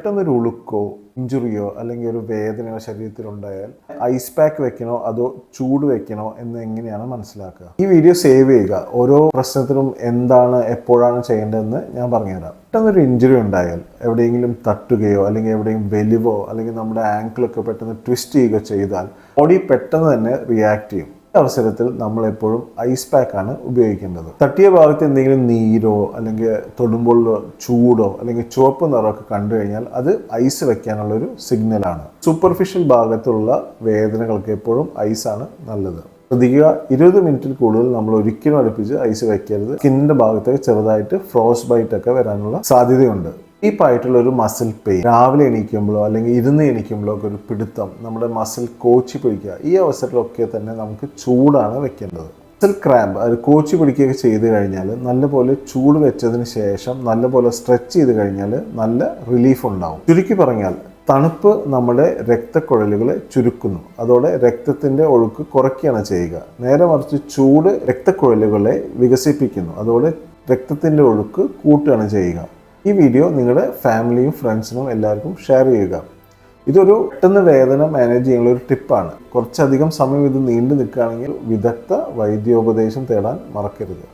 പെട്ടെന്നൊരു ഉളുക്കോ ഇഞ്ചുറിയോ അല്ലെങ്കിൽ ഒരു വേദനയോ ശരീരത്തിലുണ്ടായാൽ ഐസ് പാക്ക് വെക്കണോ അതോ ചൂട് വെക്കണോ എന്ന് എങ്ങനെയാണ് മനസ്സിലാക്കുക? ഈ വീഡിയോ സേവ് ചെയ്യുക. ഓരോ പ്രശ്നത്തിനും എന്താണ് എപ്പോഴാണ് ചെയ്യേണ്ടതെന്ന് ഞാൻ പറഞ്ഞുതരാം. പെട്ടെന്നൊരു ഇഞ്ചുറി ഉണ്ടായാൽ എവിടെയെങ്കിലും തട്ടുകയോ അല്ലെങ്കിൽ എവിടെയും വലിവോ അല്ലെങ്കിൽ നമ്മുടെ ആങ്കിളൊക്കെ പെട്ടെന്ന് ട്വിസ്റ്റ് ചെയ്യുകയോ ചെയ്താൽ ബോഡി പെട്ടെന്ന് തന്നെ റിയാക്ട് ചെയ്യും. അവസരത്തിൽ നമ്മൾ എപ്പോഴും ഐസ് പാക്ക് ആണ് ഉപയോഗിക്കേണ്ടത്. തട്ടിയ ഭാഗത്ത് എന്തെങ്കിലും നീരോ അല്ലെങ്കിൽ തൊടുമ്പോൾ ചൂടോ അല്ലെങ്കിൽ ചുവപ്പ് നിറമൊക്കെ കണ്ടു കഴിഞ്ഞാൽ അത് ഐസ് വെക്കാനുള്ള ഒരു സിഗ്നലാണ് സൂപ്പർഫിഷ്യൽ ഭാഗത്തുള്ള വേദനകൾക്ക് എപ്പോഴും ഐസ് ആണ് നല്ലത്. ശ്രദ്ധിക്കുക ഇരുപത് മിനിറ്റിൽ കൂടുതൽ നമ്മൾ ഒരിക്കലും അടുപ്പിച്ച് ഐസ് വെക്കരുത്. സ്കിന്നിന്റെ ഭാഗത്തേക്ക് ചെറുതായിട്ട് ഫ്രോസ് ബൈറ്റ് ഒക്കെ വരാനുള്ള സാധ്യതയുണ്ട്. ഡീപ്പായിട്ടുള്ള ഒരു മസിൽ പെയിൻ രാവിലെ എണീക്കുമ്പോഴോ അല്ലെങ്കിൽ ഇരുന്ന് എണീക്കുമ്പോഴോ ഒക്കെ ഒരു പിടുത്തം നമ്മുടെ മസിൽ കോച്ചി പിടിക്കുക ഈ അവസരത്തിലൊക്കെ തന്നെ നമുക്ക് ചൂടാണ് വെക്കേണ്ടത്. മസിൽ ക്രാമ്പ് അത് കോച്ചി പിടിക്കുകയൊക്കെ ചെയ്ത് കഴിഞ്ഞാൽ നല്ലപോലെ ചൂട് വെച്ചതിന് ശേഷം നല്ലപോലെ സ്ട്രെച്ച് ചെയ്ത് കഴിഞ്ഞാൽ നല്ല റിലീഫ് ഉണ്ടാവും. ചുരുക്കി പറഞ്ഞാൽ തണുപ്പ് നമ്മുടെ രക്തക്കുഴലുകളെ ചുരുക്കുന്നു. അതോടെ രക്തത്തിന്റെ ഒഴുക്ക് കുറയ്ക്കുകയാണ് ചെയ്യുക. നേരെ മറിച്ച് ചൂട് രക്തക്കുഴലുകളെ വികസിപ്പിക്കുന്നു. അതോടെ രക്തത്തിന്റെ ഒഴുക്ക് കൂട്ടുകയാണ് ചെയ്യുക. ഈ വീഡിയോ നിങ്ങളുടെ ഫാമിലിയും ഫ്രണ്ട്സിനും എല്ലാവർക്കും ഷെയർ ചെയ്യുക. ഇതൊരു പെട്ടെന്ന് വേദന മാനേജ് ചെയ്യാനുള്ള ഒരു ടിപ്പാണ് കുറച്ചധികം സമയം ഇത് നീണ്ടു നിൽക്കുകയാണെങ്കിൽ വിദഗ്ധ വൈദ്യോപദേശം തേടാൻ മറക്കരുത്.